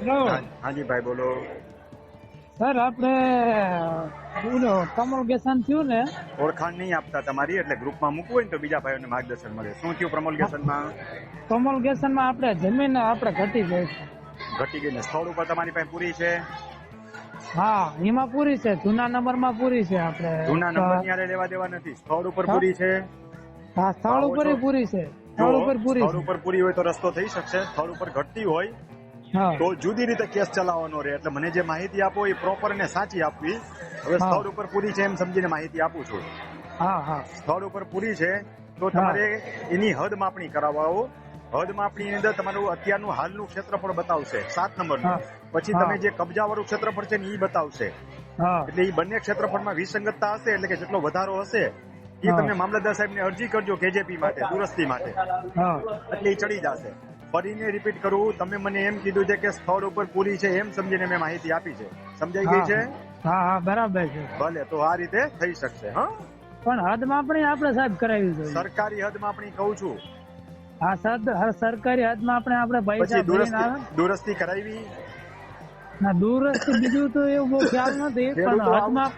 Hello હાજી ભાઈ બોલો. સર આપણે બોલો કમોલગેશન થયું ને? ઓળખાણ નહીં આપતા તમારી એટલે ગ્રુપમાં મૂકવું હોય ને તો બીજા ભાઈઓને માર્ગદર્શન મળે. શું થયું પ્રમોલગેશનમાં કમોલગેશનમાં આપણે જમીન આપણે ઘટી ગઈ. છે ઘટી ગઈને સ્થળ ઉપર તમારી પાસે પૂરી છે? હા એમાં પૂરી છે. જૂના નંબરમાં પૂરી છે આપણે. જૂના નંબરની લેવા દેવા નથી? સ્થળ ઉપર પૂરી છે? હા સ્થળ ઉપર પૂરી છે. સ્થળ ઉપર પૂરી સ્થળ ઉપર પૂરી હોય તો રસ્તો થઈ શકશે. સ્થળ ઉપર ઘટતી હોય તો જુદી રીતે કેસ ચલાવવાનો રહે. એટલે મને જે માહિતી આપો એ પ્રોપર અને સાચી આપવી. હવે સ્થળ ઉપર પૂરી છે એમ સમજીને માહિતી આપું છું. હા હા. સ્થળ ઉપર પૂરી છે તો તમારે એની હદ માપણી કરાવવાઓ. હદ માપણીની અંદર તમારું અત્યારનું હાલનું ક્ષેત્રફળ બતાવશે સાત નંબરનું. પછી તમે જે કબજાવાળું ક્ષેત્રફળ છે ને એ બતાવશે. હા. એટલે એ બંને ક્ષેત્રફળમાં વિસંગતતા હશે એટલે કે જેટલો વધારો હશે એ. તમે મામલતદાર સાહેબને અરજી કરજો કેજેપી માટે દુરસ્તી માટે. એટલે એ ચડી જશે. ફરીને રિપીટ કરું. તમે મને એમ કીધું છે કે સ્થળ ઉપર પૂરી છે એમ સમજીને મેં માહિતી આપી છે. સમજાઈ ગઈ છે? હા હા બરાબર છે. ભલે તો આ રીતે થઈ શકશે હા? પણ હદ માપણી આપણે સાહેબ કરાવી જોઈએ. સરકારી હદ માપણી કહું છું. હા સર સરકારી હદમાં આપણે આપણે પૈસા દુરસ્તી કરાવી? ના દૂરસ્થી બીજું તો એવું બહુ ખ્યાલ નથી પણ હદમાં હદમાં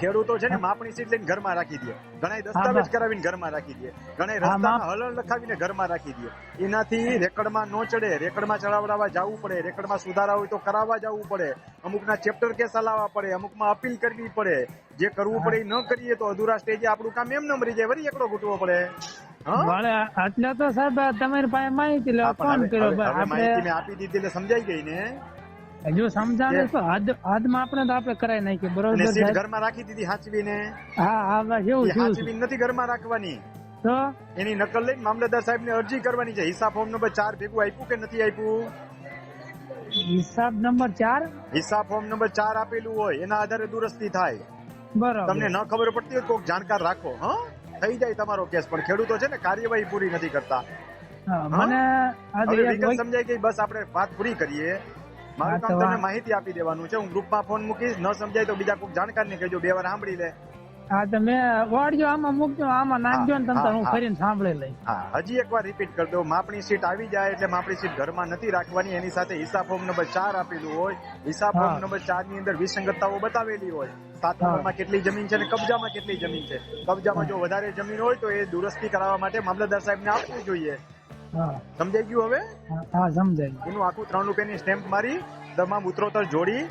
ખેડૂતો છે ને માપણી સીટ લઈને ઘરમાં રાખી દે. ઘણા દસ્તાવેજ કરાવીને ઘરમાં રાખી દે. ઘણા રસ્તામાં હલણ લખાવીને ઘરમાં રાખી દે. એનાથી રેકર્ડમાં નો ચડે. રેકર્ડમાં ચડાવડાવવા જવું પડે. રેકર્ડમાં સુધારા હોય તો કરાવવા જવું પડે. અમુકના ચેપ્ટર કેસ હલાવવા પડે. અમુકમાં અપીલ કરવી પડે. જે કરવું પડે એ ન કરીએ તો અધૂરા સ્ટેજે આપણું કામ એમ ન મરી જાય. વરી એકડો ઘૂંટવો પડે. એટલે તો સાહેબ તમારી પાસે માહિતી લેવા ફોન કર્યો માહિતી આપી દીધી એટલે સમજાઈ ગઈ ને. જો સમજાવે તો હાથ હદમાં આપણે તો આપણે કરાય નાખીએ બરોબર? સીટ ઘરમાં રાખી દીધી હાચવીને. હા હા બસ એવું એ હાચવીને નથી ઘરમાં રાખવાની. તો? એની નકલ લઈને મામલતદાર સાહેબને અરજી કરવાની છે. હિસાબ ફોર્મ નંબર ચાર ભેગું આપ્યું કે નથી આપ્યું? હિસાબ નંબર ચાર? હિસાબ ફોર્મ નંબર ચાર આપેલું હોય એના આધારે દુરસ્તી થાય. બરાબર. તમને ન ખબર પડતી હોય તો કોઈક જાણકાર રાખો હા? થઈ જાય તમારો કેસ પણ ખેડૂતો છે ને કાર્યવાહી પૂરી નથી કરતા. મને સમજાય ગઈ બસ આપણે વાત પૂરી કરીએ. મારું કામ તમને માહિતી આપી દેવાનું છે. હું ગ્રુપમાં ફોન મૂકીશ. ન સમજાય તો બીજા કોઈક જાણકારને કહેજો. બે વાર સાંભળી લે. હા તમે વાળજો આમાં મૂકજો આમાં નાખજો ને તમે હું ફરીને સાંભળી લઈ હા હજી એકવાર રિપીટ કરી દો માપણી સીટ આવી જાય એટલે માપણી સીટ ઘરમાં નથી રાખવાની. એની સાથે હિસાબ ફોર્મ નંબર ચાર આપેલું હોય. હિસાબ ફોર્મ નંબર ચારની અંદર વિસંગતતાઓ બતાવેલી હોય. સાત નંબરમાં કેટલી જમીન છે અને કબજામાં કેટલી જમીન છે? કબજામાં જો વધારે જમીન હોય તો એ દુરસ્તી કરાવવા માટે મામલતદાર સાહેબને આપવું જોઈએ. સમજાઈ ગયું હવે? હા, સમજાય એનું આખું ત્રણ રૂપિયાની સ્ટેમ્પ મારી તમામ ઉત્તરોત્તર જોડી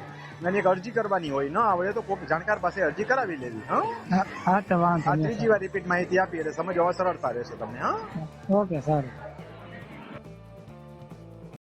અને એક અરજી કરવાની હોય. ન આવડે તો કોઈક જાણકાર પાસે અરજી કરાવી લેવી હા? ત્રીજી વાર રિપીટ માહિતી આપી એટલે સમજવા સરળતા રહેશે તમને હા ઓકે સારું.